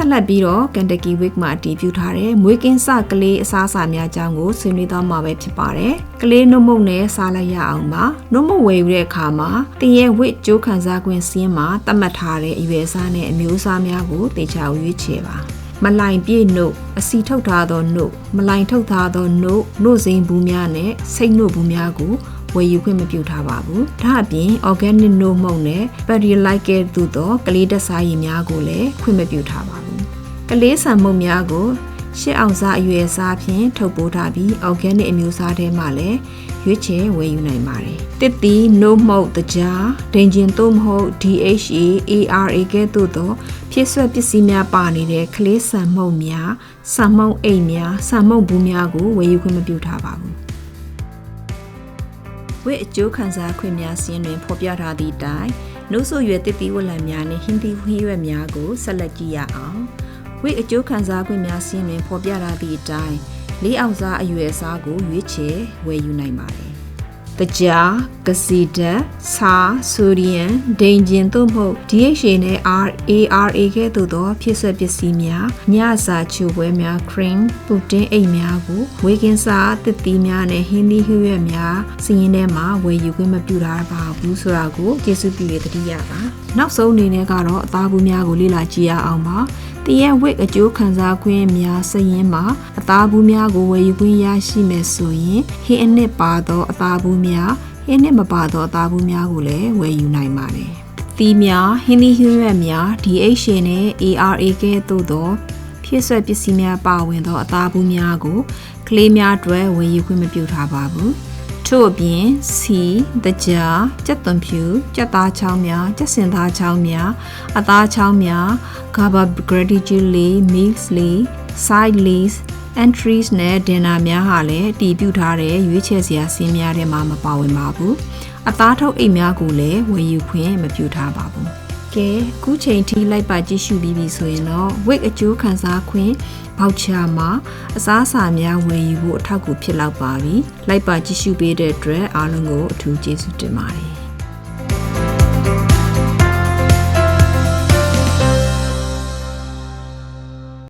ဆက်လက်ပြီးတော့ Kentucky Week မှာအတည်ပြုထားတဲ့မွေးကင်းစကလေးအစားအစာများအကြောင်းကိုဆွေးနွေးသွားမှာပဲဖြစ်ပါတယ်။ကလေးနှုတ်မုတ်နဲ့စားလိုက်ရအောင်ပါ။နှုတ်မုတ်ဝယ်ယူတဲ့အခါမှာတင်ရဲ့ဝစ်ကြိုးခံစား권စင်းမှာသတ်မှတ်ထားတဲ့အရွယ်အစားနဲ့အမျိုးအစားများကိုတေချာရွေးချယ်ပါ။မလိုင်ပြည့်နှုတ်အစီထုတ်ထားသောနှုတ်မလိုင်ထုတ်ထားသောနှုတ်နှုတ်စိမ်းဘူးများနဲ့စိတ်နှုတ်ဘူးများကိုဝယ်ယူခွင့်မပြုထားပါဘူး။ဒါအပြင် organic နှုတ်မုတ်နဲ့ pedialyte သို့သောကလေးတက်စားရည်များကိုလည်းခွင့်မပြုထားပါဘူး။ ကလေးဆန်မုတ်များကိုရှစ်အောင်စားအရွယ်အစားဖြင့်ထုတ်ပိုးထားပြီး organic အမျိုးအစားထဲမှာလည်းရွေးချယ်ဝယ်ယူနိုင်ပါတယ်။တစ်တီနို့မှုတ်တကြားဒိန်ဂျင်သို့မဟုတ် DHA ARA ကဲ့သို့သောဖြစ်ဆွက်ပစ္စည်းများပါနေတဲ့ကလေးဆန်မှုတ်များဆန်မှုတ်အိတ်များဆန်မှုတ်ဘူးများကိုဝယ်ယူခွင့်မပြုထားပါဘူး။ဝိအကျိုးခံစားခွင့်များစီးတွင်ဖော်ပြထားသည့်အတိုင်းနှုတ်ဆိုရွယ်တစ်တီဝလံများနှင့်ဟင်းသီးဟင်းရွက်များကိုဆက်လက်ကြည့်ရအောင်။ ဝိအကျိုးခံစားခွင့်များစီးတွင်ဖော်ပြထားသည့်အတိုင်းလေးအောင်စားအရွယ်အစားကိုရွေးချယ်ဝယ်ယူနိုင်ပါတယ်။တကြား ကစီဓာတ်ဆာဆိုဒီယမ်ဒိန်ဂျင်သို့မဟုတ် DHA နဲ့ RARA ကဲ့သို့သောဖြစ်ဆွက်ပစ္စည်းများညစာချိုပွဲများ cream ပူတင်အိတ်များကိုဝေကင်းစာတစ်သီးများနဲ့ဟင်းသီးဟွေရွက်များစီးရင်ထဲမှာဝယ်ယူခွင့်မပြုထားပါဘူးဆိုတာကိုကျေးဇူးပြုရတတိယပါနောက်ဆုံးအနေနဲ့ကတော့အသားဘူးများကိုလေ့လာကြည့်ရအောင်ပါတရက်ဝစ်အကျိုးခံစားခွင့်များစရင်မှာအသားဘူးများကိုဝယ်ယူခွင့်ရရှိမယ်ဆိုရင်ဟင်းအနှစ်ပါသောအသားဘူးများ ဟင်းနှစ်မပါသောအသားဘူးများကိုလည်းဝယ်ယူနိုင်ပါတယ်။သီးများဟင်းသီးဟင်းရွက်များ DHA နဲ့ ARA ကဲ့သို့သောဖြစ်ဆွက်ပစ္စည်းများပါဝင်သောအသားဘူးများကိုကလေးများအတွက်ဝယ်ယူခွင့်မပြုထားပါဘူး။ထို့အပြင်စီတကြားကြက်သွန်ဖြူကြက်သားချောင်းများကြက်စင်သားချောင်းများအသားချောင်းများ gaba gratitude lay meals lay side lays entries နဲ့ dinner များဟာလည်းတည်ပြုထားတဲ့ရွေးချယ်စရာစီးများထဲမှာမပါဝင်ပါဘူးအသားထုတ်အိတ်များကိုလည်းဝယ်ယူခွင့်မပြုထားပါဘူးကဲအခုချိန်ထိလိုက်ပါကြည့်ရှုပြီးပြီဆိုရင်တော့ wig အကျိုးခံစားခွင့်ဘောက်ချာမှာအစားအစာများဝယ်ယူဖို့အထောက်အကူဖြစ်လောက်ပါပြီလိုက်ပါကြည့်ရှုပေးတဲ့အတွက်အားလုံးကိုအထူးကျေးဇူးတင်ပါတယ်